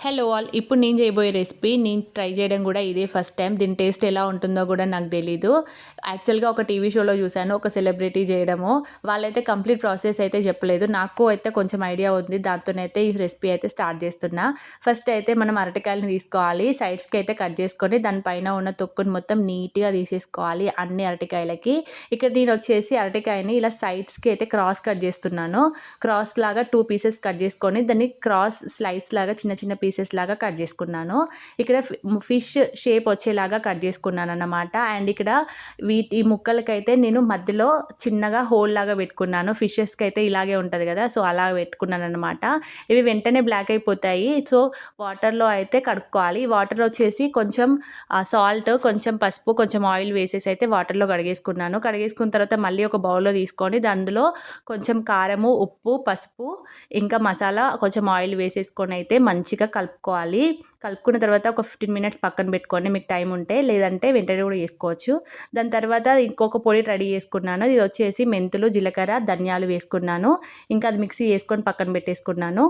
Hello all ఇప్పుడు నేను చేయబోయే రెసిపీ నేను ట్రై చేయడం కూడా ఇదే ఫస్ట్ టైం. దీని టేస్ట్ ఎలా ఉంటుందో కూడా నాకు తెలీదు. యాక్చువల్గా ఒక టీవీ షోలో చూశాను ఒక సెలబ్రిటీ చేయడము. వాళ్ళైతే కంప్లీట్ ప్రాసెస్ అయితే చెప్పలేదు. నాకు అయితే కొంచెం ఐడియా ఉంది దాంతోనైతే ఈ రెసిపీ అయితే స్టార్ట్ చేస్తున్నా. ఫస్ట్ అయితే మనం అరటికాయలను తీసుకోవాలి సైడ్స్కి అయితే కట్ చేసుకొని దానిపైన ఉన్న తొక్కుని మొత్తం నీట్గా తీసేసుకోవాలి అన్ని అరటికాయలకి. ఇక్కడ నేను వచ్చేసి అరటికాయని ఇలా సైడ్స్కి అయితే క్రాస్ కట్ చేస్తున్నాను. క్రాస్ లాగా టూ పీసెస్ కట్ చేసుకొని దాన్ని క్రాస్ స్లైడ్స్ లాగా చిన్న చిన్న పీసెస్ లాగా కట్ చేసుకున్నాను. ఇక్కడ ఫిష్ షేప్ వచ్చేలాగా కట్ చేసుకున్నాను అన్నమాట అండ్ ఇక్కడ వీటి ముక్కలకైతే నేను మధ్యలో చిన్నగా హోల్ లాగా పెట్టుకున్నాను. ఫిషెస్కి అయితే ఇలాగే ఉంటుంది కదా సో అలా పెట్టుకున్నాను అనమాట ఇవి వెంటనే బ్లాక్ అయిపోతాయి. సో వాటర్లో అయితే కడుక్కోవాలి. వాటర్ వచ్చేసి కొంచెం సాల్ట్ కొంచెం పసుపు కొంచెం ఆయిల్ వేసేసి అయితే వాటర్లో కడిగేసుకున్నాను. కడిగేసుకున్న తర్వాత మళ్ళీ ఒక బౌల్లో తీసుకొని అందులో కొంచెం కారము ఉప్పు పసుపు ఇంకా మసాలా కొంచెం ఆయిల్ వేసేసుకొని అయితే మంచిగా కలుపుకోవాలి. కలుపుకున్న తర్వాత ఒక ఫిఫ్టీన్ మినిట్స్ పక్కన పెట్టుకోండి. మీకు టైం ఉంటే లేదంటే వెంటనే కూడా చేసుకోవచ్చు. దాని తర్వాత ఇంకొక పొడి రెడీ చేసుకున్నాను. ఇది వచ్చేసి మెంతులు జీలకర్ర ధనియాలు వేసుకున్నాను. ఇంకా అది మిక్సీ వేసుకొని పక్కన పెట్టేసుకున్నాను.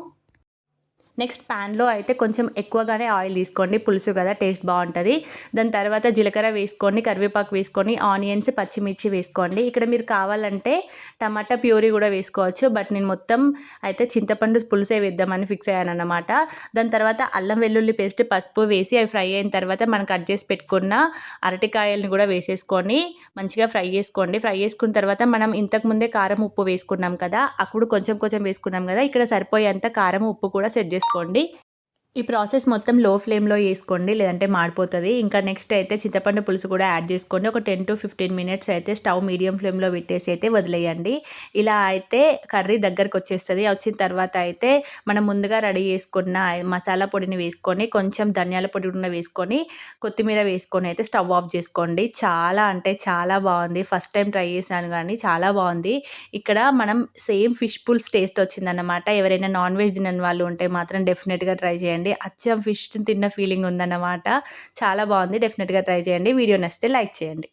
నెక్స్ట్ ప్యాన్లో అయితే కొంచెం ఎక్కువగానే ఆయిల్ తీసుకోండి. పులుసు కదా టేస్ట్ బాగుంటుంది. దాని తర్వాత జీలకర్ర వేసుకోండి కరివేపాకు వేసుకొని ఆనియన్స్ పచ్చిమిర్చి వేసుకోండి. ఇక్కడ మీరు కావాలంటే టమాటా ప్యూరీ కూడా వేసుకోవచ్చు. బట్ నేను మొత్తం అయితే చింతపండు పులుసే వేద్దామని ఫిక్స్ అయ్యాను అనమాట దాని తర్వాత అల్లం వెల్లుల్లి పేస్ట్ పసుపు వేసి అవి ఫ్రై అయిన తర్వాత మనం కట్ చేసి పెట్టుకున్న అరటికాయలను కూడా వేసేసుకొని మంచిగా ఫ్రై చేసుకోండి. ఫ్రై చేసుకున్న తర్వాత మనం ఇంతకుముందే కారం ఉప్పు వేసుకున్నాం కదా అప్పుడు కొంచెం కొంచెం వేసుకున్నాం కదా ఇక్కడ సరిపోయేంత కారం ఉప్పు కూడా సెట్ చేసుకోండి. ఈ ప్రాసెస్ మొత్తం లో ఫ్లేమ్లో వేసుకోండి లేదంటే మాడిపోతుంది. ఇంకా నెక్స్ట్ అయితే చింతపండు పులుసు కూడా యాడ్ చేసుకోండి. ఒక టెన్ టు ఫిఫ్టీన్ మినిట్స్ అయితే స్టవ్ మీడియం ఫ్లేమ్లో పెట్టేసి అయితే వదిలేయండి. ఇలా అయితే కర్రీ దగ్గరకు వచ్చేస్తుంది. వచ్చిన తర్వాత అయితే మనం ముందుగా రెడీ చేసుకున్న మసాలా పొడిని వేసుకొని కొంచెం ధనియాల పొడి కూడా వేసుకొని కొత్తిమీర వేసుకొని అయితే స్టవ్ ఆఫ్ చేసుకోండి. చాలా అంటే చాలా బాగుంది. ఫస్ట్ టైం ట్రై చేశాను కానీ చాలా బాగుంది. ఇక్కడ మనం సేమ్ ఫిష్ పుల్స్ టేస్ట్ వచ్చిందన్నమాట. ఎవరైనా నాన్ వెజ్ తినని వాళ్ళు ఉంటే మాత్రం డెఫినెట్గా ట్రై చేయండి. చేయండి. అచ్చం ఫిష్ తిన్న ఫీలింగ్ ఉందన్నమాట. చాలా బాగుంది. డెఫినెట్గా ట్రై చేయండి. వీడియో నచ్చితే లైక్ చేయండి.